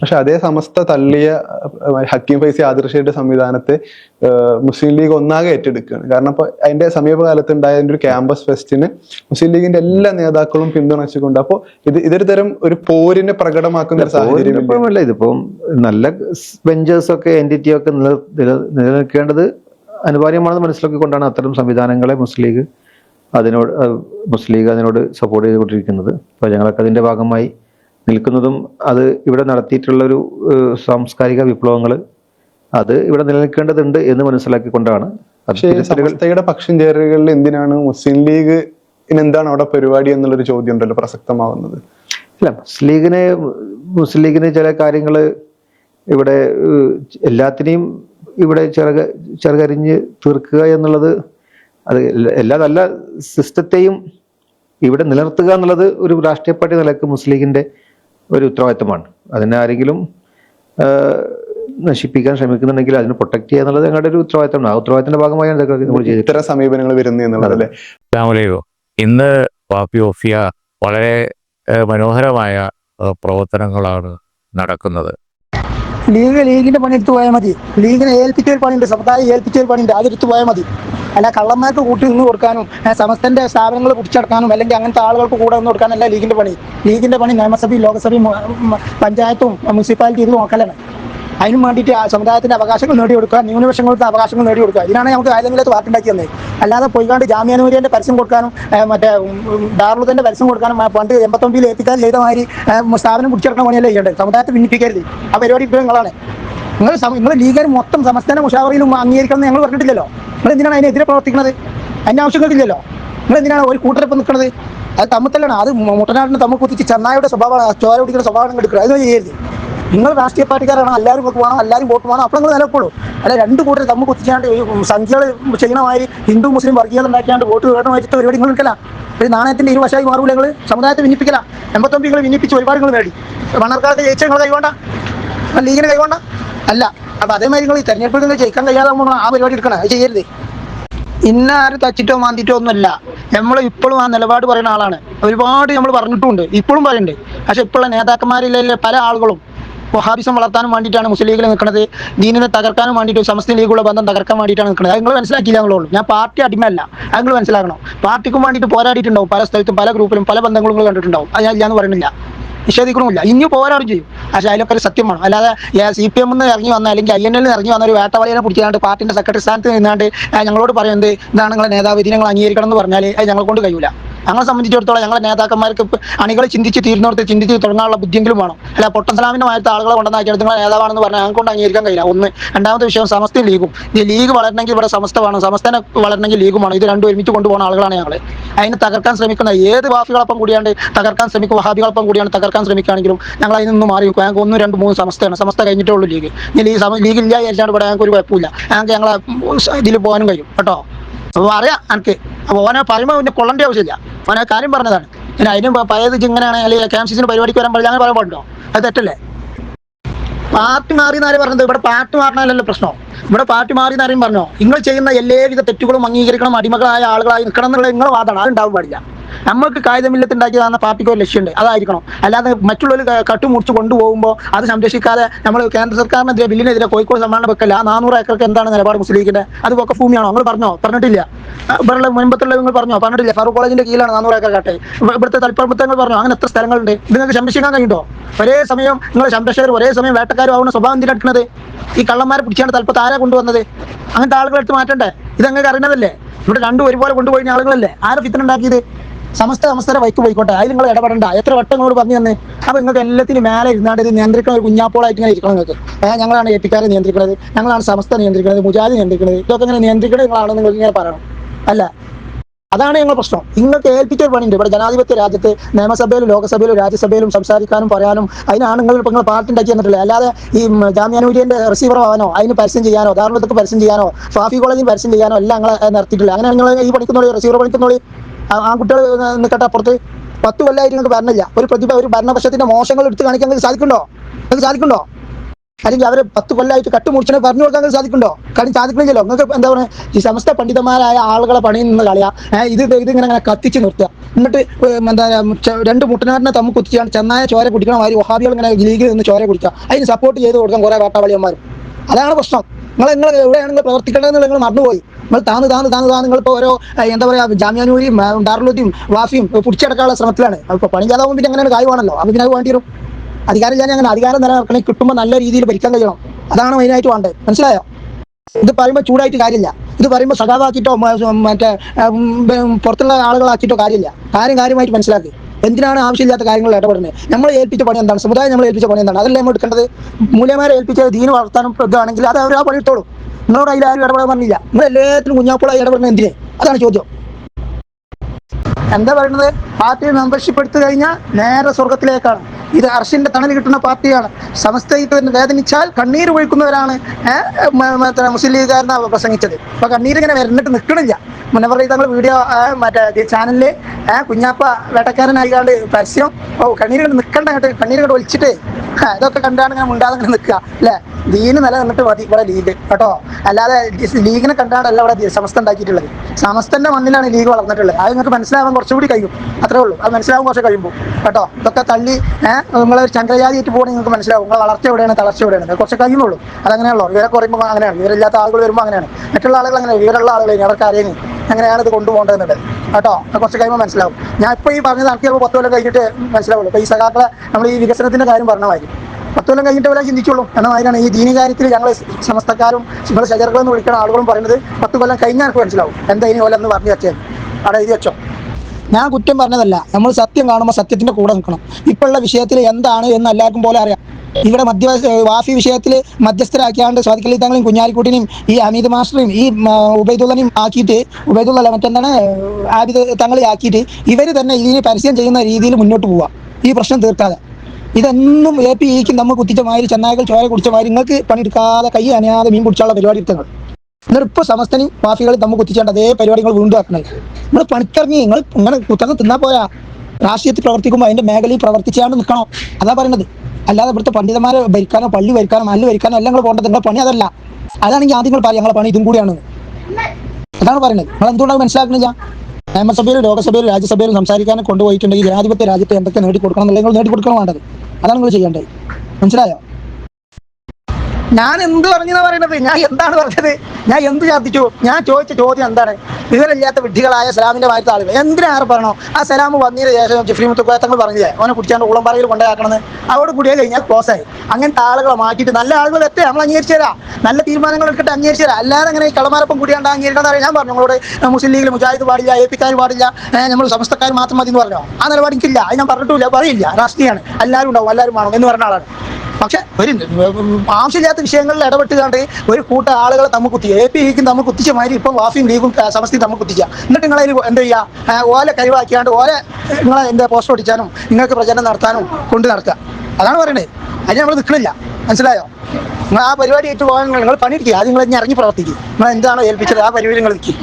പക്ഷെ അതേ സമസ്ത തള്ളിയ ഹക്കീം ഫൈസി ആദർശയുടെ സംവിധാനത്തെ മുസ്ലിം ലീഗ് ഒന്നാകെ ഏറ്റെടുക്കുകയാണ്. കാരണം ഇപ്പൊ അതിന്റെ സമീപകാലത്ത് ഉണ്ടായ ഒരു ക്യാമ്പസ് ഫെസ്റ്റിന് മുസ്ലിം ലീഗിന്റെ എല്ലാ നേതാക്കളും പിന്തുണച്ചുകൊണ്ട് അപ്പോൾ ഇത് ഇതൊരു തരം ഒരു പോരിനെ പ്രകടമാക്കുന്ന ഒരു സാഹചര്യം ഇതിപ്പോ നല്ല വെഞ്ചേഴ്സ് ഒക്കെ എന്റിറ്റി ഒക്കെ നില നില- നിലനിൽക്കേണ്ടത് അനിവാര്യമാണെന്ന് മനസ്സിലാക്കിക്കൊണ്ടാണ് അത്തരം സംവിധാനങ്ങളെ മുസ്ലിം ലീഗ് അതിനോട് മുസ്ലിം ലീഗ് അതിനോട് സപ്പോർട്ട് ചെയ്തുകൊണ്ടിരിക്കുന്നത്. അപ്പോൾ ഞങ്ങളൊക്കെ അതിന്റെ ഭാഗമായി നിൽക്കുന്നതും അത് ഇവിടെ നടത്തിയിട്ടുള്ള ഒരു സാംസ്കാരിക വിപ്ലവങ്ങൾ അത് ഇവിടെ നിലനിൽക്കേണ്ടതുണ്ട് എന്ന് മനസ്സിലാക്കിക്കൊണ്ടാണ് പക്ഷേ സമസ്തയുടെ പക്ഷം ചേരലുകളിൽ എന്തിനാണ് മുസ്ലിം ലീഗ് എന്താണ് അവിടെ പരിപാടി എന്നുള്ളൊരു ചോദ്യം ഉണ്ടല്ലോ പ്രസക്തമാവുന്നത്? ഇല്ല മുസ്ലിം ലീഗിന് മുസ്ലിം ലീഗിന് ചില കാര്യങ്ങൾ ഇവിടെ എല്ലാത്തിനെയും ഇവിടെ ചെറുക ചെറുകരിഞ്ഞ് തീർക്കുക എന്നുള്ളത് അത് എല്ലാ- എല്ലാ നല്ല സിസ്റ്റത്തെയും ഇവിടെ നിലനിർത്തുക എന്നുള്ളത് ഒരു രാഷ്ട്രീയ പാർട്ടി നിലയ്ക്ക് മുസ്ലിം ലീഗിന്റെ ഒരു ഉത്തരവാദിത്തമാണ് അതിനെ ആരെങ്കിലും നശിപ്പിക്കാൻ ശ്രമിക്കുന്നുണ്ടെങ്കിൽ അതിനെ പ്രൊട്ടക്ട് ചെയ്യുക എന്നുള്ളത് ഞങ്ങളുടെ ഒരു ഉത്തരവാദിത്തമാണ് ആ ഉത്തരവാദിത്തത്തിന്റെ ഭാഗമായാണ് ഇതൊക്കെ നമ്മൾ ഇത്തരം സമീപനങ്ങൾ വരുന്നത് എന്നുള്ളത് അല്ലേ? അസ്സാമലൈക്കും ഇന്ന് വാപ്പി ഓഫിയ വളരെ മനോഹരമായ പ്രവർത്തനങ്ങളാണ് നടക്കുന്നത്. ലീഗ് ലീഗിന്റെ പണി എടുത്തു പോയാൽ മതി. ലീഗിനെ ഏൽപ്പിച്ച ഒരു പണിയുണ്ട്. സമുദായം ഏൽപ്പിച്ച ഒരു പണിയുണ്ട്. അതെടുത്തു പോയാൽ മതി. അല്ല കള്ളന്മാർക്ക് കൂട്ടി നിന്ന് കൊടുക്കാനും സമസ്തന്റെ സ്ഥാപനങ്ങൾ പിടിച്ചെടുക്കാനും അല്ലെങ്കിൽ അങ്ങനത്തെ ആളുകൾക്ക് കൂടെ നിന്ന് കൊടുക്കാനല്ല ലീഗിന്റെ പണി. ലീഗിന്റെ പണി നിയമസഭയും ലോകസഭയും പഞ്ചായത്തും മുനിസിപ്പാലിറ്റി ഇത് നോക്കലാണ് അതിനും വേണ്ടിയിട്ട് ആ സമുദായത്തിന്റെ അവകാശങ്ങൾ നേടിയെടുക്കുക ന്യൂനപക്ഷങ്ങളുടെ അവകാശങ്ങൾ നേടിയെടുക്കുക. ഇതിനാണ് നമുക്ക് ആയിരങ്ങളിലത്ത് പാർട്ടി തന്നത്. അല്ലാതെ പോയിക്കാണ്ട് ജാമ്യാനൂര്യന്റെ പരസ്യം കൊടുക്കാനും മറ്റേ ഡാർലുദന്റെ പരസ്യം കൊടുക്കാനും പണ്ട് എൺപത്തൊമ്പതിൽ ഏൽപ്പിക്കാൻ ചെയ്ത മാതിരി സ്ഥാപനം പിടിച്ചെടുക്കുന്ന പണിയല്ലേ ചെയ്യേണ്ടത്? സമുദായത്തെ ഭിന്നിപ്പിക്കരുത്. ആ പരിപാടി നിങ്ങളാണ്. നിങ്ങൾ നിങ്ങൾ ലീഗർ മൊത്തം സമസ്തന മുഷാവറിയിലും അംഗീകരിക്കണം എന്ന് ഞങ്ങൾ പറഞ്ഞിട്ടില്ലല്ലോ. നിങ്ങൾ എന്തിനാണ് അതിനെതിരെ പ്രവർത്തിക്കുന്നത്? അതിന്റെ ആവശ്യങ്ങൾക്കില്ലല്ലോ. നിങ്ങൾ എന്തിനാണ് ഒരു കൂട്ടരപ്പം നിൽക്കുന്നത്? അത് തമ്മത്തല്ലാണ് അത് മുട്ടനാടിന് തമ്മിൽ കുത്തിച്ച് ചെന്നായുടെ സ്വഭാവം ചോര കുടിക്കുന്ന സ്വഭാവം എടുക്കുക. അത് ചെയ്യരുത്. നിങ്ങൾ രാഷ്ട്രീയ പാർട്ടിക്കാരാണ്. എല്ലാവരും വോട്ട് വേണം. എല്ലാവരും വോട്ട് വേണം. അപ്പോൾ നിങ്ങൾ നിലപ്പെടും അല്ല രണ്ട് കൂട്ടർ തമ്മിൽ കുത്തിച്ചാണ്ട് ഈ സംഖ്യകൾ ചെയ്യണമായി ഹിന്ദു മുസ്ലിം വർഗീയത ഉണ്ടാക്കിയാണ്ട് വോട്ട് വേണം വെച്ചിട്ട് പരിപാടി നിങ്ങൾ നിൽക്കല. ഒരു നാണയത്തിന്റെ ഇരുവശമായി മാറൂല നിങ്ങൾ സമുദായത്തെ ഭിന്നിപ്പിക്കല. എൺപത്തൊമ്പത് നിങ്ങൾ ഭിന്നിപ്പിച്ച് ഒരുപാട് നിങ്ങൾ നേടി. മണ്ണാർക്കാലത്ത് ജയിച്ച നിങ്ങൾ കൈകൊണ്ട? ലീഗിന് കൈകൊണ്ട? അല്ല. അപ്പൊ അതേമാതിരി നിങ്ങൾ ഈ തെരഞ്ഞെടുപ്പിൽ നിങ്ങൾ ജയിക്കാൻ കഴിയാതെ ആ പരിപാടി എടുക്കണം. അത് ചെയ്യരുത്. ഇന്ന ആരും തച്ചിട്ടോ മാന്തിട്ടോ ഒന്നുമല്ല. നമ്മൾ ഇപ്പോഴും ആ നിലപാട് പറയുന്ന ആളാണ്. ഒരുപാട് നമ്മൾ പറഞ്ഞിട്ടുണ്ട്. ഇപ്പോഴും പറയുന്നുണ്ട്. പക്ഷെ ഇപ്പോഴുള്ള നേതാക്കന്മാരിലെ പല ആളുകളും വഹാബിസം വളർത്താനും വേണ്ടിയിട്ടാണ് മുസ്ലിം ലീഗിൽ നിൽക്കുന്നത്. ദീനിനെ തകർക്കാനും വേണ്ടിയിട്ട് സമസ്ത ലീഗുള്ള ബന്ധം തകർക്കാൻ വേണ്ടിയിട്ടാണ് നിൽക്കുന്നത്. അത് നിങ്ങൾ മനസ്സിലാക്കിയില്ല എന്നുള്ളൂ ഞാൻ പാർട്ടി അടിമയല്ല. അത് നിങ്ങൾ മനസ്സിലാക്കണം. പാർട്ടിക്കും വേണ്ടിയിട്ട് പോരാടിയിട്ടുണ്ടാവും. പല സ്ഥലത്തും പല ഗ്രൂപ്പിലും പല ബന്ധങ്ങളും കണ്ടിട്ടുണ്ടാവും. അത് ഞാൻ ഇല്ലാന്ന് പറയുന്നില്ല. നിഷേധിക്കണമില്ല. ഇനി പോരാടും ചെയ്യും. പക്ഷേ അതിലൊക്കെ ഒരു സത്യമാണ് അല്ലാതെ സി പി എമ്മിൽ നിന്ന് ഇറങ്ങി വന്ന അല്ലെങ്കിൽ ഐ എൻ എല്ലിൽ ഇറങ്ങി വന്ന ഒരു വേട്ടവളിയെ പിടിക്കാണ്ട് പാർട്ടിന്റെ സെക്രട്ടറി സ്ഥാനത്ത് നിന്നാണ്ട് ഞങ്ങളോട് പറയുന്നത് ഇതാണ് നിങ്ങളെ നേതാവ് ഇതിനെ ഞങ്ങൾ അംഗീകരിക്കണം എന്ന് പറഞ്ഞാൽ അത് ഞങ്ങളെ കൊണ്ട് കഴിയൂല. ഞങ്ങളെ സംബന്ധിച്ചിടത്തോളം ഞങ്ങളെ നേതാക്കന്മാർക്ക് അണികളെ ചിന്തിച്ച് തീരുന്നിടത്ത് ചിന്തിച്ച് തുടങ്ങാനുള്ള ബുദ്ധിയെങ്കിലും വേണം. അല്ല പൊട്ടസലാമിന്റെ മായത്തെ ആളുകളെ കൊണ്ടുവന്നാക്കി നിങ്ങളെ നേതാവാണെന്ന് പറഞ്ഞാൽ ഞങ്ങൾക്ക് കൊണ്ട് അംഗീകരിക്കാൻ കഴിയില്ല. ഒന്ന് രണ്ടാമത്തെ വിഷയം സമസ്തയും ലീഗും. ഈ ലീഗ് വളരണമെങ്കിൽ ഇവിടെ സമസ്ത വേണം. സമസ്തനെ വളരണമെങ്കിൽ ലീഗും വേണം. ഇത് രണ്ടും ഒരുമിച്ച് കൊണ്ടുപോകുന്ന ആളുകളാണ് ഞങ്ങൾ അതിന് തകർക്കാൻ ശ്രമിക്കുന്ന ഏത് വാഫികളൊപ്പം കൂടിയാണ്ട് തകർക്കാൻ ശ്രമിക്കും വഹാബികളൊപ്പം കൂടിയാണ് തകർക്കാൻ ശ്രമിക്കുകയാണെങ്കിലും ഞങ്ങൾ അതിൽ നിന്ന് മാറി നിൽക്കും. ഞങ്ങൾക്ക് ഒന്ന് രണ്ട് മൂന്ന് സമസ്തയാണ്. സമസ്ത കഴിഞ്ഞിട്ടേ ഉള്ളൂ ലീഗ്. ഇനി സമ- ലീഗ് ഇല്ല വിചാരിച്ചാണ്ട് ഇവിടെ ഞങ്ങൾക്ക് ഒരു കുഴപ്പമില്ല. ഞങ്ങൾക്ക് ഞങ്ങളെ ഇതിൽ പോകാനും കഴിയും. കേട്ടോ? അപ്പോൾ അറിയാം എനിക്ക് അപ്പോൾ ഓനെ പറയുമ്പോൾ പിന്നെ കൊള്ളേണ്ട ആവശ്യമില്ല. ഓനെ കാര്യം പറഞ്ഞതാണ്. പിന്നെ അതിനും പഴയത് ഇങ്ങനെയാണ് അല്ലെങ്കിൽ ക്യാമ്പസിന് പരിപാടിക്ക് വരാൻ പറഞ്ഞാൽ അങ്ങനെ പറയാൻ പാടുണ്ടോ? അത് തെറ്റല്ലേ? പാർട്ടി മാറി എന്നാരും പറഞ്ഞത്. ഇവിടെ പാർട്ടി മാറണമല്ലല്ലോ പ്രശ്നം. ഇവിടെ പാർട്ടി മാറി എന്നാരും പറഞ്ഞോ? നിങ്ങൾ ചെയ്യുന്ന എല്ലാവിധ തെറ്റുകളും അംഗീകരിക്കണം അടിമകളായ ആളുകളായി നിൽക്കണം എന്നുള്ള നിങ്ങളെ വാദമാണ്. അതുണ്ടാവും പാടില്ല. നമ്മൾക്ക് കായികമില്ലത്ത് ഉണ്ടാക്കി തന്ന പാർട്ടിക്ക് ഒരു ലക്ഷ്യമുണ്ട്. അതായിരിക്കണം. അല്ലാതെ മറ്റുള്ളവർ കട്ടുമുറിച്ച് കൊണ്ടുപോകുമ്പോൾ അത് സംരക്ഷിക്കാതെ നമ്മൾ കേന്ദ്ര സർക്കാരിനെതിരെ ബില്ലിനെതിരെ കോഴിക്കോട് സമ്മേളനം വെക്കല്ല. ആ നാനൂറ് ഏക്കർക്ക് എന്താണ് നിലപാട് മുസ്ലിം ലീഗിന്റെ അത് ഒക്കെ ഭൂമിയാണോ? നിങ്ങൾ പറഞ്ഞോ? പറഞ്ഞിട്ടില്ല. ഇവിടെ മുൻപത്തുള്ള നിങ്ങൾ പറഞ്ഞോ? പറഞ്ഞിട്ടില്ല. ഫറൂഖ് കോളേജിന്റെ കീഴിലാണ് നാനൂറ് ഏക്കർ കാട്ടെ. ഇവ- ഇവിടുത്തെ തൽപ്പർമ്മത്തങ്ങൾ പറഞ്ഞോ? അങ്ങനെ എത്ര സ്ഥലങ്ങളുണ്ട്? നിങ്ങൾക്ക് സംരക്ഷിക്കാൻ കഴിയുണ്ടോ? ഒരേ സമയം നിങ്ങൾ സംരക്ഷകർ ഒരേ സമയം വേട്ടക്കാരും ആവുന്ന സ്വഭാവം എന്തിനെടുക്കുന്നത് ഈ കള്ളന്മാരെ പിടിച്ചാണ് തൽപ്പത്ത് ആരാ കൊണ്ടുവന്നത്? അങ്ങനത്തെ ആളുകളെടുത്ത് മാറ്റണ്ടേ? ഇത് അങ്ങനെ അറിയുന്നതല്ലേ ഇവിടെ രണ്ടും ഒരുപോലെ കൊണ്ടുപോയി ആളുകളല്ലേ? ആരും ഫിത്തന ഉണ്ടാക്കിയത്? സമസ്ത സമസ്തര വൈക്ക് പോയിക്കോട്ടെ. അതിൽ നിങ്ങൾ ഇടപെടണ്ട. എത്ര വട്ടങ്ങളോട് പറഞ്ഞു തന്നെ? അപ്പൊ നിങ്ങൾക്ക് എല്ലാത്തിനും മേലെ ഇരുന്നാണ്ട് ഇത് നിയന്ത്രിക്കുന്ന ഒരു കുഞ്ഞാപ്പോളായിട്ട് ഇങ്ങനെ ഇരിക്കണം നിങ്ങൾക്ക്. ഏഹ് ഞങ്ങളാണ് എപ്പിക്കാരെ നിയന്ത്രിക്കുന്നത്. ഞങ്ങളാണ് സമസ്ത നിയന്ത്രിക്കുന്നത്. മുജാദി നിയന്ത്രിക്കുന്നത്. ഇതൊക്കെ ഇങ്ങനെ നിയന്ത്രിക്കുന്നത് നിങ്ങളാണ് നിങ്ങൾക്ക് ഇങ്ങനെ പറയണം. അല്ല. അതാണ് ഞങ്ങൾ പ്രശ്നം. നിങ്ങൾക്ക് ഏൽപ്പിച്ച ഒരു പണിയുണ്ട്. ഇവിടെ ജനാധിപത്യ രാജ്യത്ത് നിയമസഭയിലും ലോകസഭയിലും രാജ്യസഭയിലും സംസാരിക്കാനും പറയാനും അതിനാണ് നിങ്ങൾ ഇപ്പോൾ നിങ്ങൾ പാർട്ടി ഉണ്ടാക്കി തന്നിട്ടില്ല അല്ലാതെ ഈ ജാമ്യാനുജിയുടെ റിസീവർ ആവാനോ അതിന് പരസ്യം ചെയ്യാനോ ധാരണത്തൊക്കെ പരസ്യം ചെയ്യാനോ ഫാഫി കോളേജിൽ പരസ്യം ചെയ്യാനോ എല്ലാം നിങ്ങൾ നിർത്തിയിട്ടില്ല. അങ്ങനെ നിങ്ങൾ ഈ പണിക്കുന്നോളി റിസീവർ പഠിക്കുന്നോളി ആ- കുട്ടികൾ നിൽക്കട്ടെ അപ്പുറത്ത്. പത്ത് കൊല്ലമായിട്ട് നിങ്ങൾക്ക് ഭരണമില്ല. ഒരു പ്രതിഭ ഒരു ഭരണപക്ഷത്തിന്റെ മോശങ്ങൾ എടുത്ത് കാണിക്കാൻ സാധിക്കുന്നുണ്ടോ? നിങ്ങൾക്ക് സാധിക്കുന്നുണ്ടോ? അല്ലെങ്കിൽ അവരെ പത്ത് കൊല്ലമായിട്ട് കട്ടുമുടിച്ചിനെ പറഞ്ഞു കൊടുക്കാൻ സാധിക്കുന്നുണ്ടോ? കാരണം സാധിക്കുന്നില്ലല്ലോ. നിങ്ങൾക്ക് എന്താ പറയുക? ഈ സമസ്ത പണ്ഡിതന്മാരായ ആളുകളെ പണിയിൽ നിന്ന് കളയാ ഇത് ഇത് ഇതിങ്ങനെ അങ്ങനെ കത്തിച്ച് നിർത്തുക. എന്നിട്ട് എന്താ രണ്ട് മുട്ടനാടിനെ തമ്മിൽ കുത്തിച്ചാണ് ചെന്നായ ചോര കുടിക്കണ മാതിരി വഹാബികൾ ഇങ്ങനെ ലീഗിൽ നിന്ന് ചോര കുടിക്കുക. അതിന് സപ്പോർട്ട് ചെയ്ത് കൊടുക്കാൻ കുറെ വേട്ടാവളിയന്മാർ അതാണ് പ്രശ്നം. നിങ്ങൾ നിങ്ങൾ എവിടെയാണ് നിങ്ങൾ പ്രവർത്തിക്കേണ്ടതെന്ന് നിങ്ങൾ മറന്നുപോയി. നിങ്ങൾ താന്ന് താന്ന് താന്ന് താന്ന് നിങ്ങളിപ്പോൾ ഓരോ എന്താ പറയുക ജാമ്യാനൂരിയും ദാറുലുദ്ദീം വാഫിയും പിടിച്ചെടുക്കാനുള്ള ശ്രമത്തിലാണ്. അപ്പോൾ പണി ചെയ്യാതാവും പിന്നെ അങ്ങനെയാണ് കാര്യമാണല്ലോ അപ്പം പിന്നെ അത് വേണ്ടി വരും. അധികാരം ഞാൻ അങ്ങനെ അധികാരം നിലനിർത്തണമെങ്കിൽ കിട്ടുമ്പോൾ നല്ല രീതിയിൽ ഭരിക്കാൻ കഴിയണം. അതാണ് മെയിനായിട്ട് വേണ്ടത്. മനസ്സിലായോ? ഇത് പറയുമ്പോൾ ചൂടായിട്ട് കാര്യമില്ല. ഇത് പറയുമ്പോൾ സഖാവാക്കിയിട്ടോ മറ്റേ പുറത്തുള്ള ആളുകളാക്കിയിട്ടോ കാര്യമില്ല. കാര്യം കാര്യമായിട്ട് മനസ്സിലാക്കി. എന്തിനാണ് ആവശ്യമില്ലാത്ത കാര്യങ്ങളിൽ ഇടപെടുന്നത്? നമ്മൾ ഏൽപ്പിച്ച പണി എന്താണ്? സമുദായം നമ്മൾ ഏൽപ്പിച്ച പണി എന്താണ്? അതല്ലേ നമ്മൾ എടുക്കേണ്ടത്? മൂല്യമാരെ ഏൽപ്പിച്ച ദീന വളർത്താനും ഇതാണെങ്കിൽ അത് അവർ ആ പണി ഇട്ടോളൂ നിങ്ങളോട് അതിൽ ആരും ഇടപെടാൻ പറഞ്ഞില്ല. നിങ്ങൾ എല്ലാത്തിനും കുഞ്ഞാപ്പോളായി ഇടപെടുന്നത് എന്തിനെ? അതാണ് ചോദ്യം. എന്താ പറയുന്നത്? പാർട്ടി മെമ്പർഷിപ്പ് എടുത്തു കഴിഞ്ഞാൽ നേരെ സ്വർഗത്തിലേക്കാണ് ഇത് അർഷിന്റെ തണൽ കിട്ടുന്ന പാർട്ടിയാണ്. സമസ്തയിട്ട് വേദനിച്ചാൽ കണ്ണീർ ഒഴിക്കുന്നവരാണ് മുസ്ലിം ലീഗുകാരനാണ് പ്രസംഗിച്ചത്. അപ്പൊ കണ്ണീർ ഇങ്ങനെ വരണിട്ട് നിൽക്കണില്ല മുന്നവർ തങ്ങൾ വീഡിയോ മറ്റേ ചാനലിൽ ഏഹ് കുഞ്ഞാപ്പ വേട്ടക്കാരനായിക്കാണ്ട് പരസ്യം. ഓ കണ്ണീര് കണ്ട് നിൽക്കണ്ട കേട്ട് കണ്ണീര് കണ്ട് ഒളിച്ചിട്ട് അതൊക്കെ കണ്ടാണ് ഇങ്ങനെ മുണ്ടാതെ ഇങ്ങനെ നിൽക്കുക അല്ലേ? ദീന് നിലനിന്നിട്ട് മതി ഇവിടെ ലീഗ് കേട്ടോ? അല്ലാതെ ലീഗിനെ കണ്ടാണല്ല ഇവിടെ സമസ്ത ഉണ്ടാക്കിയിട്ടുള്ളത്. സമസ്തന്റെ മണ്ണിലാണ് ലീഗ് വളർന്നിട്ടുള്ളത്. അത് നിങ്ങൾക്ക് മനസ്സിലാവാൻ കുറച്ചുകൂടി കഴിയും. അത്രേ ഉള്ളൂ. അത് മനസ്സിലാവാൻ കുറച്ച് കഴിയുമ്പോൾ കേട്ടോ? ഇതൊക്കെ തള്ളി നിങ്ങൾ ഇട്ട് പോകണമെങ്കിൽ നിങ്ങൾക്ക് മനസ്സിലാവും. നിങ്ങളെ വളർച്ച എവിടെയാണ് തളർച്ച എവിടെയാണ്? കുറച്ച് കഴിയുന്നുള്ളൂ. അതങ്ങനെയുള്ളൂ ഇവരെ കുറയുമ്പോൾ അങ്ങനെയാണ്. ഇവരില്ലാത്ത ആളുകൾ വരുമ്പോൾ അങ്ങനെയാണ്. മറ്റുള്ള ആളുകൾ അങ്ങനെ ഇവരുള്ള ആളുകൾ അവർക്ക് അറിയാൻ അങ്ങനെയാണ് ഇത് കൊണ്ടുപോകേണ്ടത് കേട്ടോ? കുറച്ച് കഴിയുമ്പോൾ മനസ്സിലാവും. ഞാൻ ഇപ്പോൾ ഈ പറഞ്ഞത് നടത്തിയ പത്ത് കൊല്ലം കഴിഞ്ഞിട്ട് മനസ്സിലാവുള്ളൂ. ഇപ്പോൾ ഈ സഖാക്കളെ നമ്മൾ ഈ വികസനത്തിന്റെ കാര്യം പറഞ്ഞ മാതിരി. പത്ത് കൊല്ലം കഴിഞ്ഞിട്ട് വരെ ചിന്തിച്ചുള്ളൂ എന്ന മാതിരിയാണ് ഈ ദീനി കാര്യത്തിൽ ഞങ്ങൾ സമസ്തക്കാരും നിങ്ങൾ ശജറുകൾ എന്ന് വിളിക്കുന്ന ആളുകളും പറയുന്നത് പത്ത് കൊല്ലം കഴിഞ്ഞാൽ എനിക്ക് മനസ്സിലാവും. എന്താ ഇനി കൊല്ലം എന്ന് പറഞ്ഞു വെച്ചേ? അവിടെ എഴുതി വെച്ചോ? ഞാൻ കുറ്റം പറഞ്ഞതല്ല. നമ്മൾ സത്യം കാണുമ്പോൾ സത്യത്തിന്റെ കൂടെ നിൽക്കണം. ഇപ്പോഴുള്ള വിഷയത്തിൽ എന്താണ് എന്ന് എല്ലാവർക്കും പോലെ അറിയാം. ഇവിടെ മധ്യ വാഫി വിഷയത്തിൽ മധ്യസ്ഥരാക്കിയാണ്ട് സ്വാദിക്കലി താങ്കളും കുഞ്ഞാലിക്കുട്ടിനെയും ഈ ഹമീദ് മാസ്റ്ററെയും ഈ ഉബൈദുള്ളനെയും ആക്കിയിട്ട് ഉബൈദുള്ള മറ്റെന്താണ് ആബിദ് തങ്ങളെ ആക്കിയിട്ട് ഇവർ തന്നെ ഇതിനെ പരസ്യം ചെയ്യുന്ന രീതിയിൽ മുന്നോട്ട് പോവുക ഈ പ്രശ്നം തീർക്കാതെ. ഇതെന്നും എ പി ഇക്ക് നമ്മൾ കുത്തിച്ച മാതിരി ചെന്നായകൾ ചോര കുടിച്ച മാതിരി നിങ്ങൾക്ക് പണിയെടുക്കാതെ കൈ അനയാതെ മീൻ പിടിച്ചുള്ള പരിപാടി എടുത്തങ്ങൾ എന്നാൽ ഇപ്പൊ സമസ്തനെയും മാഫികളും തമ്മിൽ കുത്തിച്ചാണ്ട് അതേ പരിപാടികൾ വീണ്ടും ആക്കണത് നിങ്ങൾ പണിക്കിറങ്ങി നിങ്ങൾ ഇങ്ങനെ കുത്തന്ന് തിന്നാ പോരാ. രാഷ്ട്രീയത്തിൽ പ്രവർത്തിക്കുമ്പോൾ അതിന്റെ മേഖലയിൽ പ്രവർത്തിച്ചാണ്ട് നിൽക്കണം അതാ പറയുന്നത് അല്ലാതെ ഇവിടുത്തെ പണ്ഡിതന്മാരെ ഭരിക്കാനോ പള്ളി ഭരിക്കാനോ മല്ല് ഭരിക്കാനോ എല്ലാം നിങ്ങൾ പോകേണ്ടത് പണി അതല്ല. അതാണെങ്കിൽ ആദ്യം നിങ്ങൾ പറയാം ഞങ്ങളെ പണി ഇതും കൂടിയാണ്. അതാണ് പറയുന്നത് നിങ്ങൾ എന്തുകൊണ്ടാണ് മനസ്സിലാക്കുന്നില്ല നിയമസഭയിലും ലോകസഭയിലും രാജ്യസഭയിലും സംസാരിക്കാനും കൊണ്ടുപോയിട്ടുണ്ടെങ്കിൽ ജനാധിപത്യ രാജ്യത്തെ എന്തൊക്കെ നേടിക്കൊടുക്കണം എന്നുള്ളത് നിങ്ങൾ നേടിക്കൊടുക്കണം വേണ്ടത്. അതാണ് നിങ്ങൾ ചെയ്യേണ്ടത്. മനസ്സിലായോ? ഞാൻ എന്ത് പറഞ്ഞത് ഞാൻ എന്താണ് പറഞ്ഞത്? ഞാൻ എന്ത് ചാർത്തിച്ചു ഞാൻ ചോദിച്ച ചോദ്യം എന്താണ്? വിവരമില്ലാത്ത വിഡ്ഢികളായ സലാമിന്റെ മാറ്റത്തെ ആളുകൾ. എന്തിനാറ് പറഞ്ഞോ ആ സലാം വന്നതിന് ശേഷം ജിഫ്രി മുത്തുക്കോയത്തങ്ങൾ പറഞ്ഞില്ലേ? അവനെ കുടിച്ചാണ്ട് ഉളമ്പാറയിൽ കൊണ്ടുപോയാക്കണമെന്ന് അവിടെ കൂടിയേ കഴിഞ്ഞാൽ ക്ലോസ് ആയി. അങ്ങനത്തെ ആളുകളെ മാറ്റിയിട്ട് നല്ല ആളുകൾ എത്തേ നമ്മൾ അംഗീകരിച്ചു നല്ല തീരുമാനങ്ങൾ എടുക്കട്ടെ അംഗീകരിച്ചു അല്ലാതെ അങ്ങനെ കളമാരപ്പം കൂടിയാണ്ട് അംഗീകരിക്കാൻ അറിയാം ഞാൻ പറഞ്ഞു നിങ്ങളോട് മുസ്ലിം ലീഗിൽ മുജാഹിദ് പാടില്ല എ പിക്കാർ പാടില്ല നമ്മൾ സമസ്തക്കാർ മാത്രം മതി എന്ന് പറഞ്ഞോ. ആ നിലപാട് എനിക്കില്ല. അത് ഞാൻ പറഞ്ഞിട്ടില്ല പറയില്ല. രാഷ്ട്രീയമാണ്. എല്ലാവരും ഉണ്ടാവും എല്ലാവരും വേണം എന്ന് പറഞ്ഞ ആളാണ്. പക്ഷെ ഒരു ആവശ്യമില്ലാത്ത വിഷയങ്ങളിൽ ഇടപെട്ടുകൊണ്ട് ഒരു കൂട്ടം ആളുകളെ തമ്മിൽ കുത്തി എ പി ഹിക്കും തമ്മിൽ കുത്തിച്ച മാതിരി ഇപ്പം വാഫിയും ലീഗും സമസ്തി തമ്മിൽ കുത്തിക്കുക എന്നിട്ട് നിങ്ങളെ എന്ത് ചെയ്യുക ആ, ഓല കഴിവാക്കിയാണ്ട് ഓല നിങ്ങളെ എന്താ പോസ്റ്റർ ഒട്ടിച്ചാനും നിങ്ങൾക്ക് പ്രചരണം നടത്താനും കൊണ്ട് നടക്കുക. അതാണ് പറയുന്നത് അതിന് നമ്മൾ നിൽക്കണില്ല മനസ്സിലായോ? നിങ്ങൾ ആ പരിപാടി ആയിട്ട് പോകാൻ നിങ്ങൾ പണിയെടുക്കുക. അത് നിങ്ങൾ ഇറങ്ങി പ്രവർത്തിക്കുക നിങ്ങൾ എന്താണോ ഏൽപ്പിച്ചത് ആ പരിപാടി നിങ്ങൾ നിൽക്കും